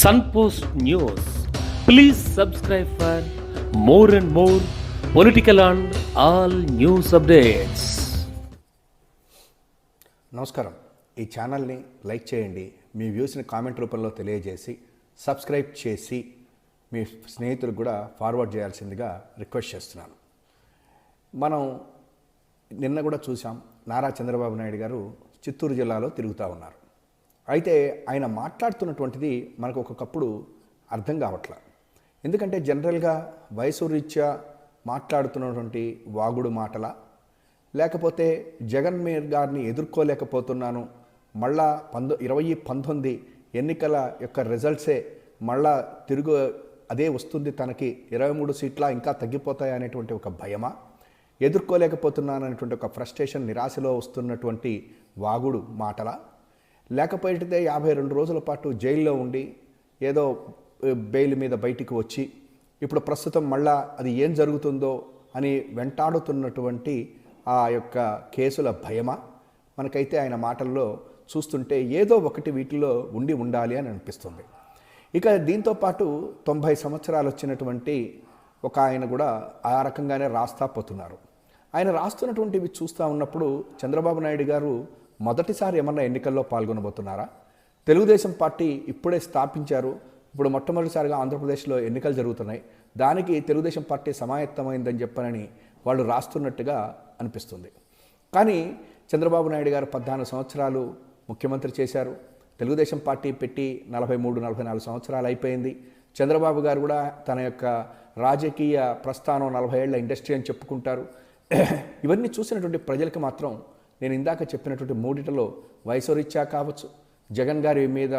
Sunpost news please subscribe for more and more political and all news updates నమస్కారం. ఈ ఛానల్ని like చేయండి. మీ వ్యూస్ని comment రూపంలో తెలియజేసి సబ్స్క్రైబ్ చేసి మీ స్నేహితులకు కూడా ఫార్వర్డ్ చేయాల్సిందిగా రిక్వెస్ట్ చేస్తున్నాను. మనం నిన్న కూడా చూసాం నారా చంద్రబాబు నాయుడు గారు చిత్తూరు జిల్లాలో తిరుగుతూ ఉన్నారు. అయితే ఆయన మాట్లాడుతున్నటువంటిది మనకు ఒకప్పుడు అర్థం కావట్ల. ఎందుకంటే జనరల్గా వయసు రీత్యా మాట్లాడుతున్నటువంటి వాగుడు మాటల లేకపోతే జగన్ మీర్ గారిని ఎదుర్కోలేకపోతున్నాను మళ్ళా పంతొ ఇరవై పంతొమ్మిది ఎన్నికల యొక్క రిజల్ట్సే మళ్ళా తిరుగు అదే వస్తుంది తనకి. ఇరవై మూడు సీట్ల ఇంకా తగ్గిపోతాయి అనేటువంటి ఒక భయమా? ఎదుర్కోలేకపోతున్నాను అనేటువంటి ఒక ఫ్రస్ట్రేషన్ నిరాశలో వస్తున్నటువంటి వాగుడు మాటల? లేకపోతే యాభై రెండు రోజుల పాటు జైల్లో ఉండి ఏదో బెయిల్ మీద బయటికి వచ్చి ఇప్పుడు ప్రస్తుతం మళ్ళా అది ఏం జరుగుతుందో అని వెంటాడుతున్నటువంటి ఆ యొక్క కేసుల భయమా? మనకైతే ఆయన మాటల్లో చూస్తుంటే ఏదో ఒకటి వీటిలో ఉండి ఉండాలి అని అనిపిస్తుంది. ఇక దీంతో పాటు తొంభై సంవత్సరాలు వచ్చినటువంటి ఒక ఆయన కూడా ఆ రకంగానే రాస్తా పోతున్నారు ఆయన రాస్తున్నటువంటివి చూస్తూ ఉన్నప్పుడు చంద్రబాబు నాయుడు గారు మొదటిసారి ఏమన్నా ఎన్నికల్లో పాల్గొనబోతున్నారా? తెలుగుదేశం పార్టీ ఇప్పుడే స్థాపించారు. ఇప్పుడు మొట్టమొదటిసారిగా ఆంధ్రప్రదేశ్లో ఎన్నికలు జరుగుతున్నాయి. దానికి తెలుగుదేశం పార్టీ సమాయత్తమైందని చెప్పనని వాళ్ళు రాస్తున్నట్టుగా అనిపిస్తుంది. కానీ చంద్రబాబు నాయుడు గారు పద్నాలుగు సంవత్సరాలు ముఖ్యమంత్రి చేశారు. తెలుగుదేశం పార్టీ పెట్టి నలభై మూడు నలభై నాలుగు సంవత్సరాలు అయిపోయింది. చంద్రబాబు గారు కూడా తన యొక్క రాజకీయ ప్రస్థానం నలభై ఏళ్ళ ఇండస్ట్రీ అని చెప్పుకుంటారు. ఇవన్నీ చూసినటువంటి ప్రజలకు మాత్రం నేను ఇందాక చెప్పినటువంటి మూడిటలో వయసురీత్యా కావచ్చు జగన్ గారి మీద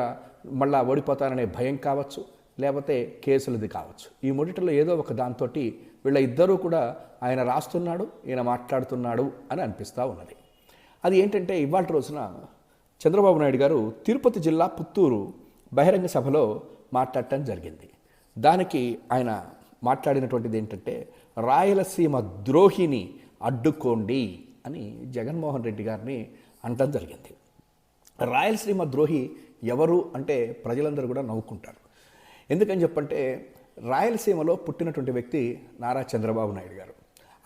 మళ్ళా ఓడిపోతారనే భయం కావచ్చు లేకపోతే కేసులది కావచ్చు. ఈ మూడిటలో ఏదో ఒక దాంతో వీళ్ళ ఇద్దరూ కూడా ఆయన రాస్తున్నాడు ఈయన మాట్లాడుతున్నాడు అని అనిపిస్తూ ఉన్నది. అది ఏంటంటే ఇవాళ రోజున చంద్రబాబు నాయుడు గారు తిరుపతి జిల్లా పుత్తూరు బహిరంగ సభలో మాట్లాడటం జరిగింది. దానికి ఆయన మాట్లాడినటువంటిది ఏంటంటే రాయలసీమ ద్రోహిని అడ్డుకోండి అని జగన్మోహన్ రెడ్డి గారిని అనటం జరిగింది. రాయలసీమ ద్రోహి ఎవరు అంటే ప్రజలందరూ కూడా నవ్వుకుంటారు. ఎందుకని చెప్పంటే రాయలసీమలో పుట్టినటువంటి వ్యక్తి నారా చంద్రబాబు నాయుడు గారు.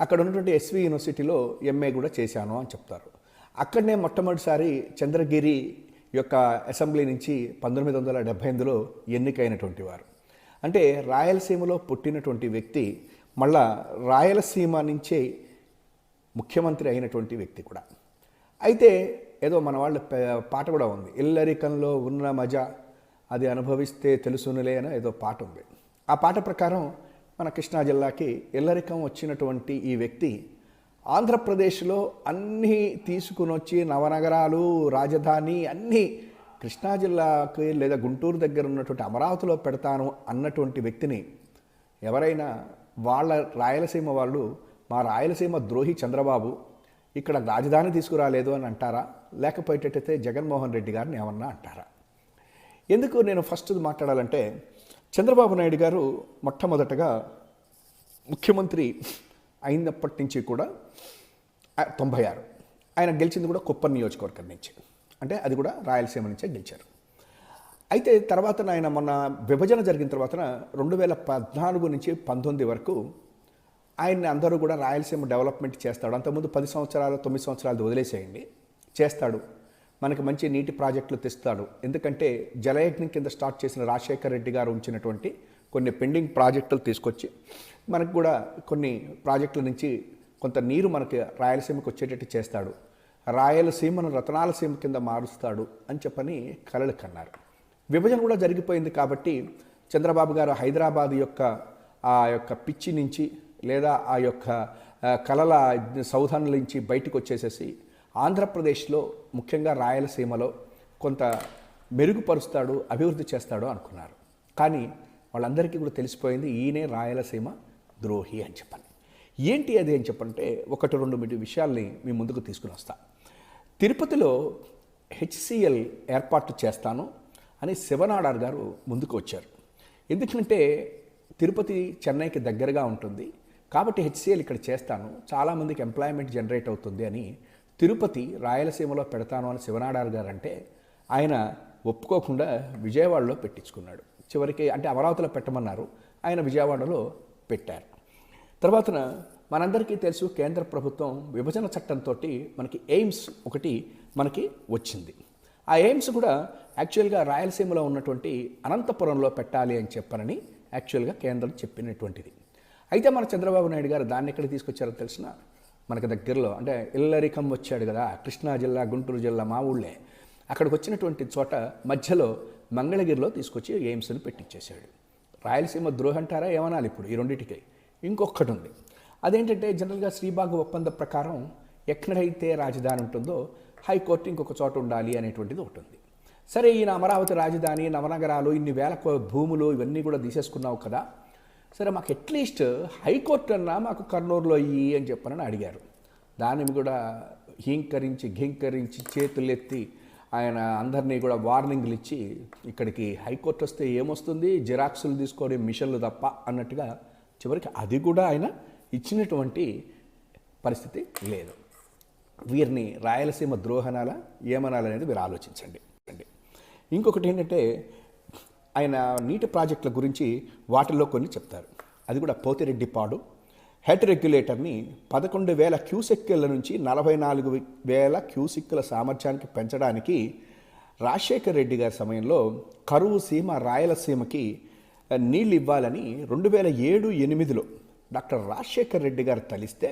అక్కడ ఉన్నటువంటి ఎస్వి యూనివర్సిటీలో ఎంఏ కూడా చేశాను అని చెప్తారు. అక్కడనే మొట్టమొదటిసారి చంద్రగిరి యొక్క అసెంబ్లీ నుంచి పంతొమ్మిది వందల డెబ్బై ఎనిమిదిలో ఎన్నికైనటువంటి వారు. అంటే రాయలసీమలో పుట్టినటువంటి వ్యక్తి మళ్ళా రాయలసీమ నుంచే ముఖ్యమంత్రి అయినటువంటి వ్యక్తి కూడా. అయితే ఏదో మన వాళ్ళ పాట కూడా ఉంది. ఇల్లరికంలో ఉన్న మజా అది అనుభవిస్తే తెలుసునులే అని ఏదో పాట ఉంది. ఆ పాట ప్రకారం మన కృష్ణా జిల్లాకి ఇల్లరికం వచ్చినటువంటి ఈ వ్యక్తి ఆంధ్రప్రదేశ్లో అన్నీ తీసుకుని వచ్చి నవనగరాలు రాజధాని అన్నీ కృష్ణా జిల్లాకి లేదా గుంటూరు దగ్గర ఉన్నటువంటి అమరావతిలో పెడతాను అన్నటువంటి వ్యక్తిని ఎవరైనా వాళ్ళ రాయలసీమ వాళ్ళు మా రాయలసీమ ద్రోహి చంద్రబాబు ఇక్కడ రాజధాని తీసుకురాలేదు అని అంటారా? లేకపోయేటట్టయితే జగన్మోహన్ రెడ్డి గారిని ఏమన్నా అంటారా? ఎందుకు నేను ఫస్ట్ మాట్లాడాలంటే చంద్రబాబు నాయుడు గారు మొట్టమొదటగా ముఖ్యమంత్రి అయినప్పటి నుంచి కూడా తొంభై ఆరు ఆయన గెలిచింది కూడా కుప్పం నియోజకవర్గం నుంచి. అంటే అది కూడా రాయలసీమ నుంచే గెలిచారు. అయితే తర్వాత ఆయన మొన్న విభజన జరిగిన తర్వాత రెండు వేల పద్నాలుగు నుంచి పంతొమ్మిది వరకు ఆయన్ని అందరూ కూడా రాయలసీమ డెవలప్మెంట్ చేస్తాడు. అంతకుముందు పది సంవత్సరాలు తొమ్మిది సంవత్సరాలు వదిలేసేయండి. చేస్తాడు. మనకి మంచి నీటి ప్రాజెక్టులు తెస్తాడు. ఎందుకంటే జలయజ్ఞం కింద స్టార్ట్ చేసిన రాజశేఖర్ రెడ్డి గారు ఉంచినటువంటి కొన్ని పెండింగ్ ప్రాజెక్టులు తీసుకొచ్చి మనకు కూడా కొన్ని ప్రాజెక్టుల నుంచి కొంత నీరు మనకి రాయలసీమకు వచ్చేటట్టు చేస్తాడు. రాయలసీమను రతనాలసీమ కింద మారుస్తాడు అని చెప్పని కలలు కన్నారు. విభజన కూడా జరిగిపోయింది కాబట్టి చంద్రబాబు గారు హైదరాబాద్ యొక్క ఆ యొక్క పిచ్చి నుంచి లేదా ఆ యొక్క కళల కలల నుంచి బయటకు వచ్చేసేసి ఆంధ్రప్రదేశ్లో ముఖ్యంగా రాయలసీమలో కొంత మెరుగుపరుస్తాడు అభివృద్ధి చేస్తాడు అనుకున్నారు. కానీ వాళ్ళందరికీ కూడా తెలిసిపోయింది ఈయనే రాయలసీమ ద్రోహి అని చెప్పని. ఏంటి అది అని చెప్పంటే ఒకటి రెండు మీటి విషయాల్ని మీ ముందుకు తీసుకుని వస్తా. తిరుపతిలో హెచ్సిఎల్ ఏర్పాటు చేస్తాను అని శివనాడార్ గారు ముందుకు వచ్చారు. ఎందుకంటే తిరుపతి చెన్నైకి దగ్గరగా ఉంటుంది. కాబట్టి హెచ్సిఎల్ ఇక్కడ చేస్తాను. చాలామందికి ఎంప్లాయ్మెంట్ జనరేట్ అవుతుంది అని తిరుపతి రాయలసీమలో పెడతాను అని శివనాడారు గారు అంటే ఆయన ఒప్పుకోకుండా విజయవాడలో పెట్టించుకున్నాడు. చివరికి అంటే అమరావతిలో పెట్టమన్నారు. ఆయన విజయవాడలో పెట్టారు. తర్వాతన మనందరికీ తెలుసు కేంద్ర ప్రభుత్వం విభజన చట్టంతో మనకి ఎయిమ్స్ ఒకటి మనకి వచ్చింది. ఆ ఎయిమ్స్ కూడా యాక్చువల్గా రాయలసీమలో ఉన్నటువంటి అనంతపురంలో పెట్టాలి అని చెప్పనని యాక్చువల్గా కేంద్రం చెప్పినటువంటిది. అయితే మన చంద్రబాబు నాయుడు గారు దాన్ని ఎక్కడ తీసుకొచ్చారో తెలిసిన మనకు దగ్గరలో అంటే ఇల్లరికం వచ్చాడు కదా కృష్ణా జిల్లా గుంటూరు జిల్లా మా ఊళ్ళే. అక్కడికి వచ్చినటువంటి చోట మధ్యలో మంగళగిరిలో తీసుకొచ్చి ఎయిమ్స్ని పెట్టించేశాడు రాయలసీమ ద్రోహం అంటారా ఏమనాలి ఇప్పుడు ఈ రెండింటికి? ఇంకొకటి ఉంది అదేంటంటే జనరల్గా శ్రీబాగు ఒప్పంద ప్రకారం ఎక్కడైతే రాజధాని ఉంటుందో హైకోర్టు ఇంకొక చోట ఉండాలి అనేటువంటిది ఒకటి ఉంది సరే ఈయన అమరావతి రాజధాని నవనగరాలు ఇన్ని వేల భూములు ఇవన్నీ కూడా తీసేసుకున్నావు కదా సరే మాకు అట్లీస్ట్ హైకోర్టు అన్నా మాకు కర్నూలులో ఇయ్యి అని చెప్పనని అడిగారు. దాన్ని కూడా హీంకరించి ఘీంకరించి చేతులెత్తి ఆయన అందరినీ కూడా వార్నింగ్లు ఇచ్చి ఇక్కడికి హైకోర్టు వస్తే ఏమొస్తుంది? జిరాక్సులు తీసుకొని మిషన్లు తప్ప అన్నట్టుగా చివరికి అది కూడా ఆయన ఇచ్చినటువంటి పరిస్థితి లేదు. వీరిని రాయలసీమ ద్రోహనాల ఏమనాలనేది మీరు ఆలోచించండి. ఇంకొకటి ఏంటంటే ఆయన నీటి ప్రాజెక్టుల గురించి వాటిల్లో కొన్ని చెప్తారు. అది కూడా పోతిరెడ్డిపాడు. హెడ్ రెగ్యులేటర్ని పదకొండు వేల క్యూసెక్కుల నుంచి నలభై నాలుగు వేల క్యూసెక్కుల సామర్థ్యానికి పెంచడానికి రాజశేఖర్ రెడ్డి గారి సమయంలో కరువు సీమ రాయలసీమకి నీళ్ళు ఇవ్వాలని రెండు వేల ఏడు ఎనిమిదిలో డాక్టర్ రాజశేఖర్ రెడ్డి గారు తలిస్తే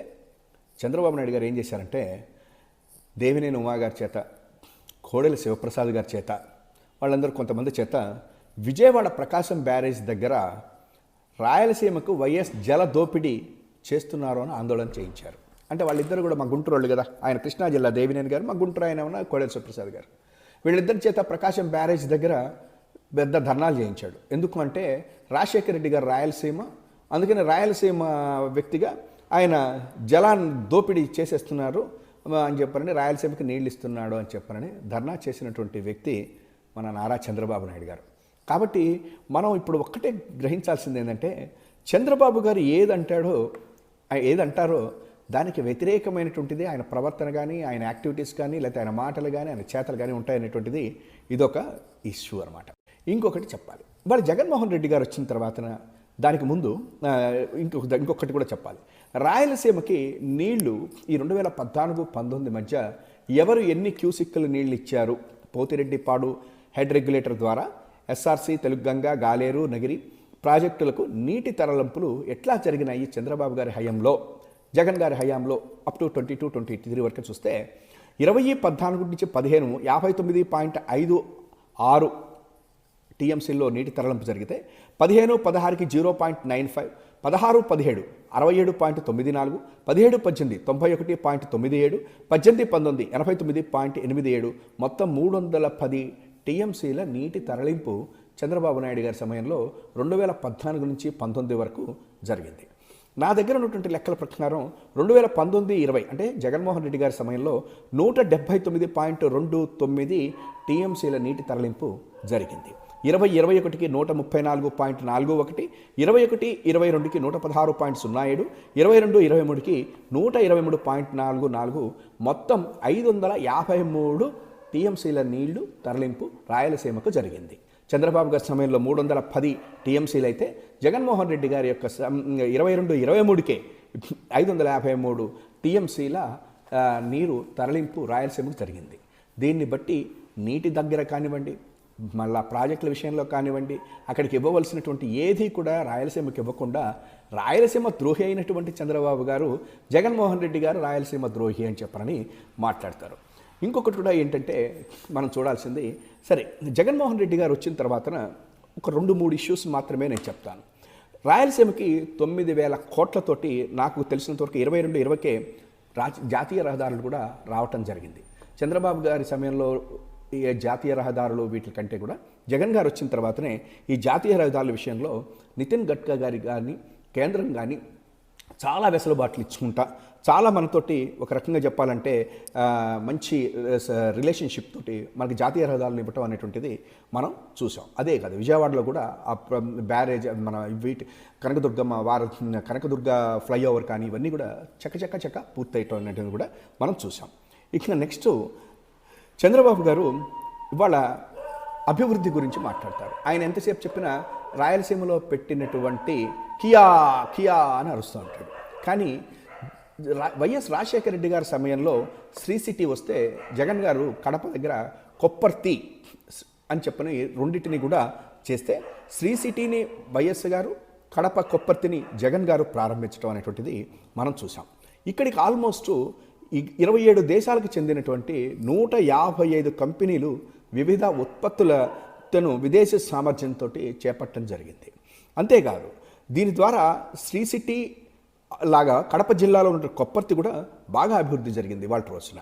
చంద్రబాబు నాయుడు గారు ఏం చేశారంటే దేవినేని ఉమా గారి చేత కోడెల శివప్రసాద్ గారి చేత వాళ్ళందరూ కొంతమంది చేత విజయవాడ ప్రకాశం బ్యారేజ్ దగ్గర రాయలసీమకు వైఎస్ జల దోపిడీ చేస్తున్నారు అని ఆందోళన చేయించారు. అంటే వాళ్ళిద్దరు కూడా మా గుంటూరు వాళ్ళు కదా. ఆయన కృష్ణా జిల్లా దేవినేని గారు మా గుంటూరు ఆయన ఉన్న కోడెల సుప్రసాద్ గారు. వీళ్ళిద్దరి చేత ప్రకాశం బ్యారేజ్ దగ్గర పెద్ద ధర్నాలు చేయించాడు. ఎందుకు అంటే రాజశేఖర రెడ్డి గారు రాయలసీమ అందుకని రాయలసీమ వ్యక్తిగా ఆయన జలాన్ని దోపిడీ చేసేస్తున్నారు అని చెప్పారని రాయలసీమకి నీళ్ళు ఇస్తున్నాడు అని చెప్పారని ధర్నా చేసినటువంటి వ్యక్తి మన నారా చంద్రబాబు నాయుడు గారు. కాబట్టి మనం ఇప్పుడు ఒక్కటే గ్రహించాల్సింది ఏంటంటే చంద్రబాబు గారు ఏదంటాడో ఏదంటారో దానికి వ్యతిరేకమైనటువంటిది ఆయన ప్రవర్తన కానీ ఆయన యాక్టివిటీస్ కానీ లేకపోతే ఆయన మాటలు కానీ ఆయన చేతలు కానీ ఉంటాయనేటువంటిది ఇదొక ఇష్యూ అనమాట ఇంకొకటి చెప్పాలి. మరి జగన్మోహన్ రెడ్డి గారు వచ్చిన తర్వాత దానికి ముందు ఇంకొక ఇంకొకటి కూడా చెప్పాలి. రాయలసీమకి నీళ్ళు ఈ రెండు వేల పద్నాలుగు పంతొమ్మిది మధ్య ఎవరు ఎన్ని క్యూసిక్కులు నీళ్ళు ఇచ్చారు? పోతిరెడ్డిపాడు హెడ్ రెగ్యులేటర్ ద్వారా ఎస్ఆర్సి తెలుగుగంగ గాలేరు నగిరి ప్రాజెక్టులకు నీటి తరలింపులు ఎట్లా జరిగినాయి చంద్రబాబు గారి హయాంలో? జగన్ గారి హయాంలో up to twenty to twenty three వరకు చూస్తే ఇరవై పద్నాలుగు నుంచి పదిహేను యాభై తొమ్మిది పాయింట్ ఐదు ఆరు టీఎంసీలో నీటి తరలింపు జరిగితే పదిహేను పదహారుకి జీరో పాయింట్ నైన్ ఫైవ్ పదహారు పదిహేడు అరవై ఏడు పాయింట్ తొమ్మిది నాలుగు పదిహేడు పద్దెనిమిది తొంభై ఒకటి పాయింట్ తొమ్మిది ఏడు పద్దెనిమిది పంతొమ్మిది ఎనభై తొమ్మిది పాయింట్ ఎనిమిది ఏడు మొత్తం మూడు వందల పది టీఎంసీల నీటి తరలింపు చంద్రబాబు నాయుడు గారి సమయంలో రెండు వేల పద్నాలుగు నుంచి పంతొమ్మిది వరకు జరిగింది. నా దగ్గర ఉన్నటువంటి లెక్కల ప్రకారం రెండు వేల పంతొమ్మిది ఇరవై అంటే జగన్మోహన్ రెడ్డి గారి సమయంలో నూట డెబ్బై తొమ్మిది పాయింట్ రెండు తొమ్మిది టీఎంసీల నీటి తరలింపు జరిగింది. ఇరవై ఇరవై ఒకటికి నూట ముప్పై నాలుగు పాయింట్ నాలుగు ఒకటి ఇరవై ఒకటి ఇరవై రెండుకి నూట పదహారు పాయింట్ సున్నా ఏడు ఇరవై రెండు ఇరవై మూడుకి నూట ఇరవై మూడు పాయింట్ నాలుగు నాలుగు మొత్తం ఐదు వందల యాభై మూడు టీఎంసీల నీళ్ళు తరలింపు రాయలసీమకు జరిగింది. చంద్రబాబు గారి సమయంలో మూడు వందల పది టీఎంసీలు అయితే జగన్మోహన్ రెడ్డి గారి యొక్క ఇరవై రెండు ఇరవై మూడుకే ఐదు వందల యాభై మూడు టీఎంసీల నీరు తరలింపు రాయలసీమకు జరిగింది. దీన్ని బట్టి నీటి దగ్గర కానివ్వండి మళ్ళా ప్రాజెక్టుల విషయంలో కానివ్వండి అక్కడికి ఇవ్వవలసినటువంటి ఏది కూడా రాయలసీమకి ఇవ్వకుండా రాయలసీమ ద్రోహి అయినటువంటి చంద్రబాబు గారు జగన్మోహన్ రెడ్డి గారు రాయలసీమ ద్రోహి అని చెప్పరని మాట్లాడతారు. ఇంకొకటి కూడా ఏంటంటే మనం చూడాల్సింది సరే జగన్మోహన్ రెడ్డి గారు వచ్చిన తర్వాతన ఒక రెండు మూడు ఇష్యూస్ మాత్రమే నేను చెప్తాను. రాయలసీమకి తొమ్మిది వేల కోట్లతోటి నాకు తెలిసినంత వరకు ఇరవై రెండు ఇరవైకే రాజ జాతీయ రహదారులు కూడా రావటం జరిగింది. చంద్రబాబు గారి సమయంలో ఈ జాతీయ రహదారులు వీటి కంటే కూడా జగన్ గారు వచ్చిన తర్వాతనే ఈ జాతీయ రహదారుల విషయంలో నితిన్ గడ్కరీ గారి కానీ కేంద్రం కానీ చాలా వెసులుబాట్లు ఇచ్చుకుంటా. చాలా మనతోటి ఒక రకంగా చెప్పాలంటే మంచి రిలేషన్షిప్ తోటి మనకి జాతీయ రహదారులు ఇవ్వటం అనేటువంటిది మనం చూసాం. అదే కాదు విజయవాడలో కూడా ఆ బ్యారేజ్ మన వీటి కనకదుర్గమ్మ వార కనకదుర్గ ఫ్లైఓవర్ కానీ ఇవన్నీ కూడా చక్క చక్క చక్క అనేటువంటిది కూడా మనం చూసాం. ఇక నెక్స్ట్ చంద్రబాబు గారు ఇవాళ అభివృద్ధి గురించి మాట్లాడతారు. ఆయన ఎంతసేపు చెప్పినా రాయలసీమలో పెట్టినటువంటి కియా కియా అని అరుస్తూ ఉంటాడు. కానీ వైఎస్ రాజశేఖర రెడ్డి గారి సమయంలో శ్రీ సిటీ వస్తే జగన్ గారు కడప దగ్గర కొప్పర్తి అని చెప్పని రెండింటిని కూడా చేస్తే శ్రీ సిటీని వైఎస్ గారు కడప కొప్పర్తిని జగన్ గారు ప్రారంభించడం అనేటువంటిది మనం చూసాం ఇక్కడికి ఆల్మోస్ట్ ఇరవై ఏడు దేశాలకు చెందినటువంటి నూట యాభై ఐదు కంపెనీలు వివిధ ఉత్పత్తులను విదేశీ సామర్థ్యంతో చేపట్టడం జరిగింది. అంతేకాదు దీని ద్వారా శ్రీ సిటీ లాగా కడప జిల్లాలో ఉన్న కొప్పర్తి కూడా బాగా అభివృద్ధి జరిగింది వాళ్ళ రోజున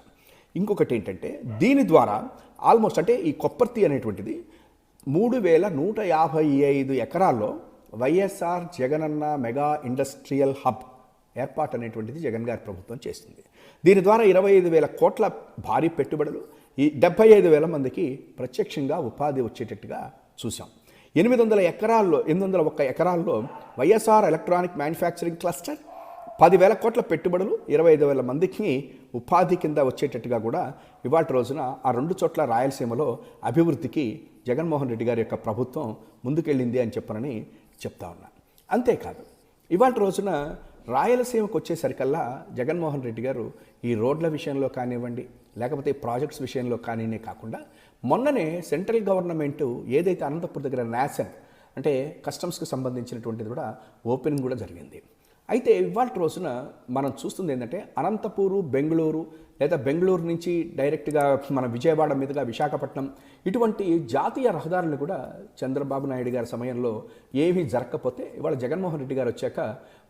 ఇంకొకటి ఏంటంటే దీని ద్వారా ఆల్మోస్ట్ అంటే ఈ కొప్పర్తి అనేటువంటిది మూడు వేల నూట యాభై ఐదు ఎకరాల్లో YSR Jaganna mega industrial hub ఏర్పాటు అనేటువంటిది జగన్ గారి ప్రభుత్వం చేసింది. దీని ద్వారా ఇరవై ఐదు వేల కోట్ల భారీ పెట్టుబడులు ఈ డెబ్బై ఐదు వేల మందికి ప్రత్యక్షంగా ఉపాధి వచ్చేటట్టుగా చూసాం ఎనిమిది వందల ఎకరాల్లో ఎనిమిది వందల ఒక్క ఎకరాల్లో వైఎస్ఆర్ ఎలక్ట్రానిక్ మ్యానుఫ్యాక్చరింగ్ క్లస్టర్ పదివేల కోట్ల పెట్టుబడులు ఇరవై ఐదు వేల మందికి ఉపాధి కింద వచ్చేటట్టుగా కూడా ఇవాళ రోజున ఆ రెండు చోట్ల రాయలసీమలో అభివృద్ధికి జగన్మోహన్ రెడ్డి గారి యొక్క ప్రభుత్వం ముందుకెళ్ళింది అని చెప్పనని చెప్తా ఉన్నా. అంతేకాదు ఇవాళ రోజున రాయలసీమకు వచ్చేసరికల్లా జగన్మోహన్ రెడ్డి గారు ఈ రోడ్ల విషయంలో కానివ్వండి లేకపోతే ప్రాజెక్ట్స్ విషయంలో కానీ కాకుండా మొన్ననే సెంట్రల్ గవర్నమెంట్ ఏదైతే అనంతపురం దగ్గర నాసన్ అంటే కస్టమ్స్కి సంబంధించినటువంటిది కూడా ఓపెనింగ్ కూడా జరిగింది. అయితే ఇవాళ రోజున మనం చూస్తుంది ఏంటంటే అనంతపూరు బెంగళూరు లేదా బెంగళూరు నుంచి డైరెక్ట్గా మన విజయవాడ మీదుగా విశాఖపట్నం ఇటువంటి జాతీయ రహదారులు కూడా చంద్రబాబు నాయుడు గారి సమయంలో ఏమీ జరగకపోతే ఇవాళ జగన్మోహన్ రెడ్డి గారు వచ్చాక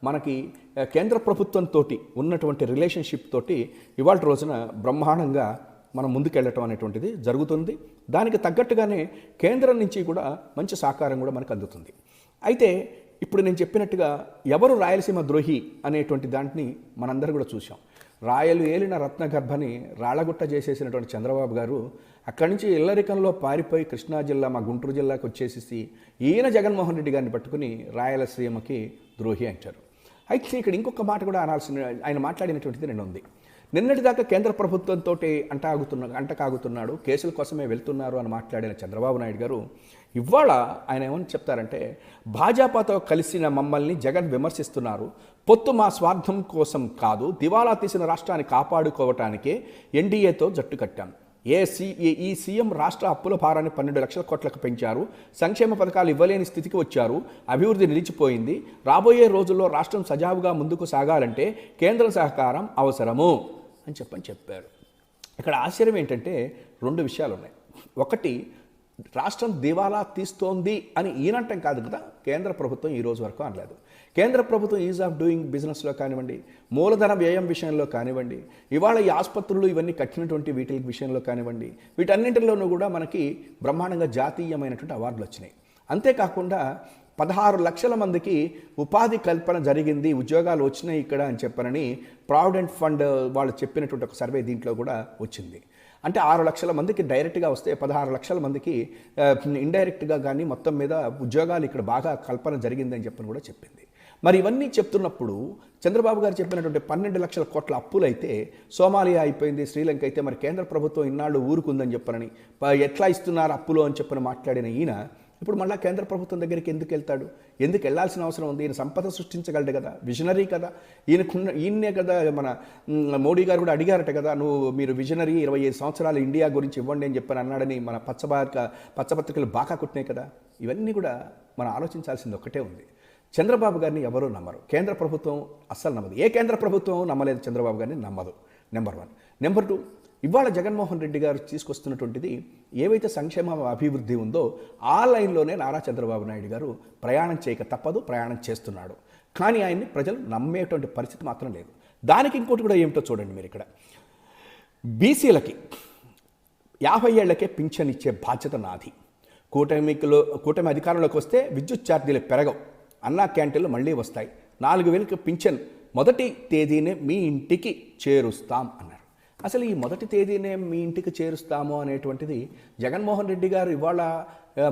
మనకి కేంద్ర ప్రభుత్వంతో ఉన్నటువంటి రిలేషన్షిప్ తోటి ఇవాళ రోజున బ్రహ్మాండంగా మనం ముందుకెళ్ళటం అనేటువంటిది జరుగుతుంది. దానికి తగ్గట్టుగానే కేంద్రం నుంచి కూడా మంచి సహకారం కూడా మనకు అందుతుంది. అయితే ఇప్పుడు నేను చెప్పినట్టుగా ఎవరు రాయలసీమ ద్రోహి అనేటువంటి దాంట్ని మనందరూ కూడా చూసాం రాయలు ఏలిన రత్నగర్భని రాళ్ళగుట్ట చేసేసినటువంటి చంద్రబాబు గారు అక్కడి నుంచి ఇల్లరికంలో పారిపోయి కృష్ణా జిల్లా మా గుంటూరు జిల్లాకు వచ్చేసేసి ఈయన జగన్మోహన్ రెడ్డి గారిని పట్టుకుని రాయలసీమకి ద్రోహి అంటారు. అయితే ఇక్కడ ఇంకొక మాట కూడా అనాల్సిన ఆయన మాట్లాడినటువంటిది నేను ఉంది నిన్నటిదాకా కేంద్ర ప్రభుత్వంతో అంటాగుతున్న అంటకాగుతున్నాడు. కేసుల కోసమే వెళ్తున్నారు అని మాట్లాడిన చంద్రబాబు నాయుడు గారు ఇవాళ ఆయన ఏమని చెప్తారంటే భాజపాతో కలిసిన మమ్మల్ని జగన్ విమర్శిస్తున్నారు. పొత్తు మా స్వార్థం కోసం కాదు దివాలా తీసిన రాష్ట్రాన్ని కాపాడుకోవటానికే ఎన్డీఏతో జట్టు కట్టాం. ఏ ఈ సీఎం రాష్ట్ర అప్పుల భారాన్ని పన్నెండు లక్షల కోట్లకు పెంచారు సంక్షేమ పథకాలు ఇవ్వలేని స్థితికి వచ్చారు అభివృద్ధి నిలిచిపోయింది. రాబోయే రోజుల్లో రాష్ట్రం సజావుగా ముందుకు సాగాలంటే కేంద్ర సహకారం అవసరము. అని చెప్పని చెప్పారు. ఇక్కడ ఆశ్చర్యం ఏంటంటే రెండు విషయాలు ఉన్నాయి ఒకటి రాష్ట్రం దివాలా తీస్తోంది అని ఈనంటం కాదు కదా కేంద్ర ప్రభుత్వం ఈ రోజు వరకు అనలేదు. కేంద్ర ప్రభుత్వం ఈజ్ ఆఫ్ డూయింగ్ బిజినెస్లో కానివ్వండి మూలధన వ్యయం విషయంలో కానివ్వండి ఇవాళ ఈ ఆసుపత్రులు ఇవన్నీ కట్టినటువంటి వీటి విషయంలో కానివ్వండి వీటన్నింటిలోనూ కూడా మనకి బ్రహ్మాండంగా జాతీయమైనటువంటి అవార్డులు వచ్చినాయి. అంతేకాకుండా పదహారు లక్షల మందికి ఉపాధి కల్పన జరిగింది ఉద్యోగాలు వచ్చినాయి ఇక్కడ అని చెప్పనని ప్రావిడెంట్ ఫండ్ వాళ్ళు చెప్పినటువంటి ఒక సర్వే దీంట్లో కూడా వచ్చింది. అంటే ఆరు లక్షల మందికి డైరెక్ట్గా వస్తే పదహారు లక్షల మందికి ఇండైరెక్ట్గా కానీ మొత్తం మీద ఉద్యోగాలు ఇక్కడ బాగా కల్పన జరిగిందని చెప్పని కూడా చెప్పింది. మరి ఇవన్నీ చెప్తున్నప్పుడు చంద్రబాబు గారు చెప్పినటువంటి పన్నెండు లక్షల కోట్ల అప్పులైతే సోమాలియా అయిపోయింది శ్రీలంక అయితే మరి కేంద్ర ప్రభుత్వం ఇన్నాళ్ళు ఊరుకుందని చెప్పనని ఎట్లా ఇస్తున్నారు అప్పులు అని చెప్పని మాట్లాడిన ఈయన ఇప్పుడు మళ్ళీ కేంద్ర ప్రభుత్వం దగ్గరికి ఎందుకు వెళ్తాడు? ఎందుకు వెళ్ళాల్సిన అవసరం ఉంది? ఈయన సంపద సృష్టించగలడు కదా. విజనరీ కదా. ఈయనకున్న ఈయనే కదా మన మోడీ గారు కూడా అడిగారట కదా నువ్వు మీరు విజనరీ ఇరవై ఐదు సంవత్సరాలు ఇండియా గురించి ఇవ్వండి అని చెప్పని అన్నాడని మన పచ్చబాక పచ్చపత్రికలు బాగా కొట్టినాయి కదా. ఇవన్నీ కూడా మనం ఆలోచించాల్సింది ఒక్కటే ఉంది. చంద్రబాబు గారిని ఎవరూ నమ్మరు. కేంద్ర ప్రభుత్వం అస్సలు నమ్మదు. ఏ కేంద్ర ప్రభుత్వం నమ్మలేదు చంద్రబాబు గారిని? నమ్మదు. Number one. నెంబర్ టూ ఇవాళ జగన్మోహన్ రెడ్డి గారు తీసుకొస్తున్నటువంటిది ఏవైతే సంక్షేమ అభివృద్ధి ఉందో ఆ లైన్లోనే నారా చంద్రబాబు నాయుడు గారు ప్రయాణం చేయక తప్పదు ప్రయాణం చేస్తున్నాడు. కానీ ఆయన్ని ప్రజలు నమ్మేటువంటి పరిస్థితి మాత్రం లేదు. దానికి ఇంకోటి కూడా ఏమిటో చూడండి మీరు ఇక్కడ. బీసీలకి యాభై ఏళ్ళకే పింఛన్ ఇచ్చే బాధ్యత నాది. కూటమికులు కూటమి అధికారంలోకి వస్తే విద్యుత్ ఛార్జీలు పెరగవు. అన్నా క్యాంటీన్లు మళ్ళీ వస్తాయి. నాలుగు వేలకు పింఛన్ మొదటి తేదీనే మీ ఇంటికి చేరుస్తాం అన్నారు. అసలు ఈ మొదటి తేదీనే మీ ఇంటికి చేరుస్తాము అనేటువంటిది జగన్మోహన్ రెడ్డి గారు ఇవాళ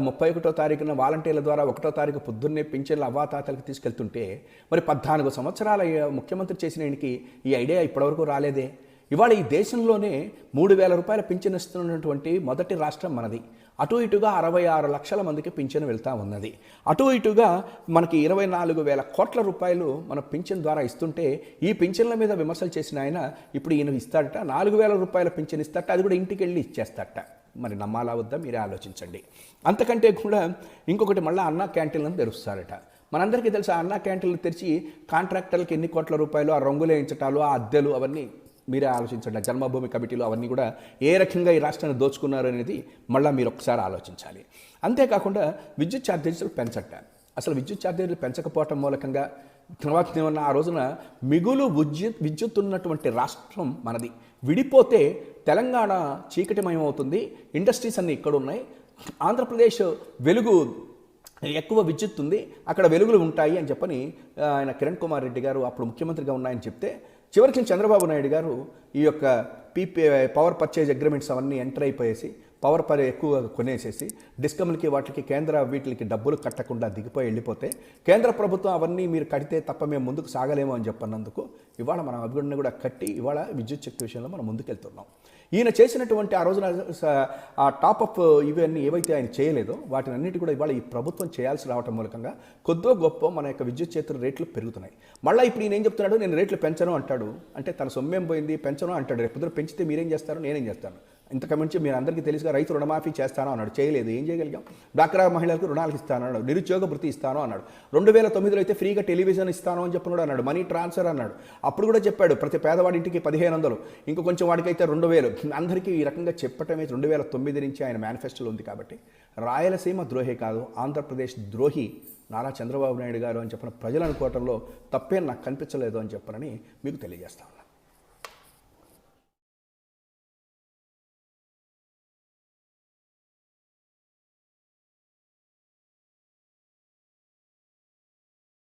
ముప్పై ఒకటో తారీఖున వాలంటీర్ల ద్వారా ఒకటో తారీఖు పొద్దున్నే పింఛన్లు అవ్వాతాతలకు తీసుకెళ్తుంటే మరి పద్నాలుగు సంవత్సరాల ముఖ్యమంత్రి చేసిన ఇంటికి ఈ ఐడియా ఇప్పటివరకు రాలేదే. ఇవాళ ఈ దేశంలోనే మూడు వేల రూపాయల పింఛన్ ఇస్తున్నటువంటి మొదటి రాష్ట్రం మనది. అటు ఇటుగా అరవై ఆరు లక్షల మందికి పింఛను వెళ్తూ ఉన్నది. అటు ఇటుగా మనకి ఇరవై నాలుగు వేల కోట్ల రూపాయలు మన పింఛన్ ద్వారా ఇస్తుంటే ఈ పింఛన్ల మీద విమర్శలు చేసిన ఆయన ఇప్పుడు ఈయన ఇస్తాడట నాలుగు వేల రూపాయల పింఛన్ ఇస్తాట అది కూడా ఇంటికి వెళ్ళి ఇచ్చేస్తాట మరి నమ్మాలా వద్దా? మీరే ఆలోచించండి. అంతకంటే కూడా ఇంకొకటి మళ్ళీ అన్నా క్యాంటీన్లను తెరుస్తారట. మనందరికీ తెలుసు ఆ అన్నా క్యాంటీన్లు తెరిచి కాంట్రాక్టర్లకి ఎన్ని కోట్ల రూపాయలు ఆ రంగులు వేయించటాలు ఆ అద్దెలు అవన్నీ మీరే ఆలోచించండి. జన్మభూమి కమిటీలు అవన్నీ కూడా ఏ రకంగా ఈ రాష్ట్రాన్ని దోచుకున్నారు అనేది మళ్ళీ మీరు ఒకసారి ఆలోచించాలి. అంతేకాకుండా విద్యుత్ ఛార్జీలు పెంచట. అసలు విద్యుత్ ఛార్జీలు పెంచకపోవటం మూలకంగా తర్వాత ఏమన్నా ఆ రోజున మిగులు విద్యుత్ విద్యుత్ ఉన్నటువంటి రాష్ట్రం మనది. విడిపోతే తెలంగాణ చీకటిమయం అవుతుంది ఇండస్ట్రీస్ అన్నీ ఇక్కడ ఉన్నాయి ఆంధ్రప్రదేశ్ వెలుగు ఎక్కువ విద్యుత్ ఉంది అక్కడ వెలుగులు ఉంటాయి అని చెప్పని ఆయన కిరణ్ కుమార్ రెడ్డి గారు అప్పుడు ముఖ్యమంత్రిగా ఉన్నాయని చెప్తే చివరికి చంద్రబాబు నాయుడు గారు ఈ యొక్క పీపీ పవర్ పర్చేజ్ అగ్రిమెంట్స్ అవన్నీ ఎంటర్ అయిపోయేసి పవర్ పర్ ఎక్కువ కొనేసేసి డిస్కమ్లకి వాటికి కేంద్ర వీటికి డబ్బులు కట్టకుండా దిగిపోయి వెళ్ళిపోతే కేంద్ర ప్రభుత్వం అవన్నీ మీరు కడితే తప్ప మేము ముందుకు సాగలేము అని చెప్పన్నందుకు ఇవాళ మనం అభివృద్ధిని కూడా కట్టి ఇవాళ విద్యుత్ శక్తి విషయంలో మనం ముందుకెళ్తున్నాం. ఈయన చేసినటువంటి ఆ రోజున స- ఆ టాపప్ ఇవన్నీ ఏవైతే ఆయన చేయలేదో వాటిని అన్నిటి కూడా ఇవాళ ఈ ప్రభుత్వం చేయాల్సి రావటం మూలకంగా కొద్దో గొప్ప మన యొక్క విద్యుత్ చేతుల రేట్లు పెరుగుతున్నాయి. మళ్ళీ ఇప్పుడు నేను ఏం చెప్తున్నాడు? నేను రేట్లు పెంచను అంటాడు. అంటే తన సొమ్మేం పోయింది? పెంచను అంటాడు. రేపు పెంచితే మీరేం చేస్తారు? నేనేం చేస్తాను? ఇంతకుమించి మీరు అందరికీ తెలుసుగా రైతు రుణమాఫీ చేస్తాను అన్నాడు. చేయలేదు ఏం చేయగలిగాం? డాక్రా మహిళలకు రుణాలు ఇస్తాను అన్నాడు. నిరుద్యోగ వృత్తి ఇస్తాను అన్నాడు. రెండు వేల తొమ్మిదిలో అయితే ఫ్రీగా టెలివిజన్ ఇస్తాను అని చెప్పినాడు అన్నాడు. మనీ ట్రాన్స్ఫర్ అన్నాడు. అప్పుడు కూడా చెప్పాడు ప్రతి పేదవాడి ఇంటికి పదిహేను వందలు ఇంకో కొంచెం వాడికైతే రెండు వేలు అందరికీ ఈ రకంగా చెప్పటమే రెండు వేల తొమ్మిది నుంచి ఆయన మేనిఫెస్టోలో ఉంది కాబట్టి. రాయలసీమ ద్రోహి కాదు ఆంధ్రప్రదేశ్ ద్రోహి నారా చంద్రబాబు నాయుడు గారు అని చెప్పిన ప్రజలు అనుకోవటంలో తప్పేం నాకు కనిపించలేదు అని చెప్పనని మీకు తెలియజేస్తాను